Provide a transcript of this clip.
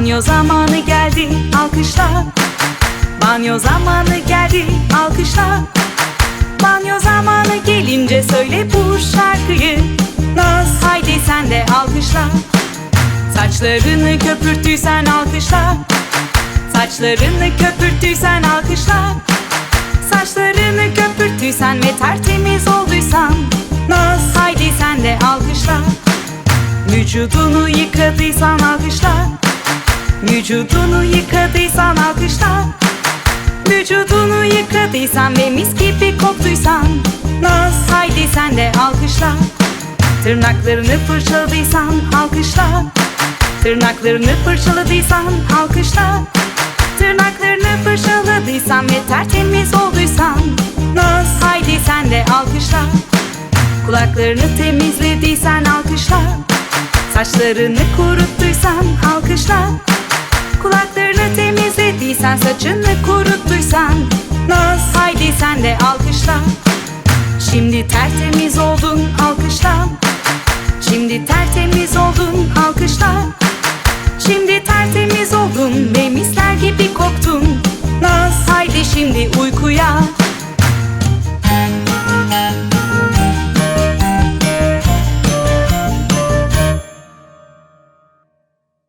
Banyo zamanı geldi alkışla. Banyo zamanı geldi alkışla. Banyo zamanı gelince söyle bu şarkıyı. Naz haydi sen de alkışla. Saçlarını köpürttüysen alkışla. Saçlarını köpürttüysen alkışla. Saçlarını köpürttüysen ve tertemiz olduysan. Naz haydi sen de alkışla. Vücudunu yıkadıysan alkışla Vücudunu yıkadıysan alkışla. Vücudunu yıkadıysan ve mis gibi koktuysan. Naz haydi sen de alkışla. Tırnaklarını fırçaladıysan alkışla. Tırnaklarını fırçaladıysan alkışla. Tırnaklarını fırçaladıysan ve tertemiz olduysan. Naz haydi sen de alkışla. Kulaklarını temizlediysen alkışla. Saçlarını kuruttuysan alkışla. Kulaklarını sen saçını kuruttuysan Naz. Haydi sen de alkışla. Şimdi tertemiz oldun alkışla. Şimdi tertemiz oldun alkışla. Şimdi tertemiz oldun memisler gibi koktun. Naz. Haydi şimdi uykuya.